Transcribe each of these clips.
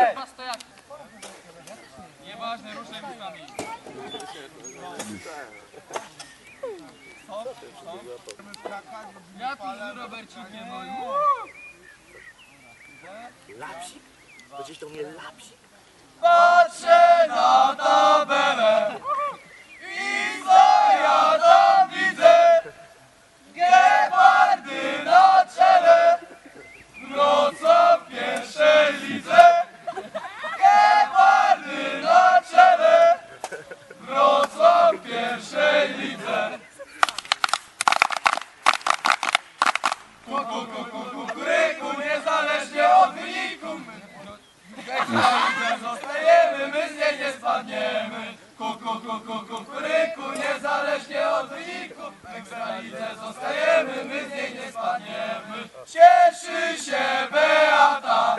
Ej. Dwa stojaki. Nieważne, ruszaj ustami. Ja tu z Robercikiem, i... Lapsik? Będziesz do mnie lapsik? Patrzę na tabelę kukuryku, niezależnie od wyniku. My zostajemy, my z niej nie spadniemy. Kuku, kuku, kukuryku, niezależnie od wyniku. Ekstralidze zostajemy, my z niej nie spadniemy. Cieszy się Beata,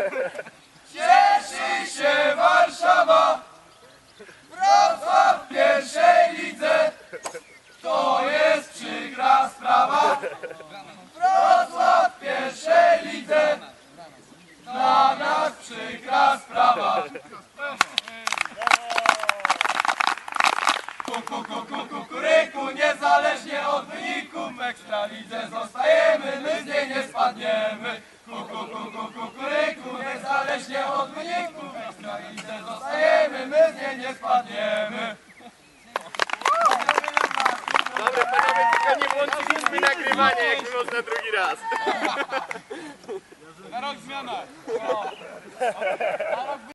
kukuryku, niezależnie od wyniku w Ekstralidze zostajemy, my z niej nie spadniemy. Kuku, kuku, kukuryku, niezależnie od wyniku w Ekstralidze zostajemy, my z niej nie spadniemy. Dobra, panowie, tylko nie włączyliśmy nagrywania, jak było na drugi raz. Na rok zmiana.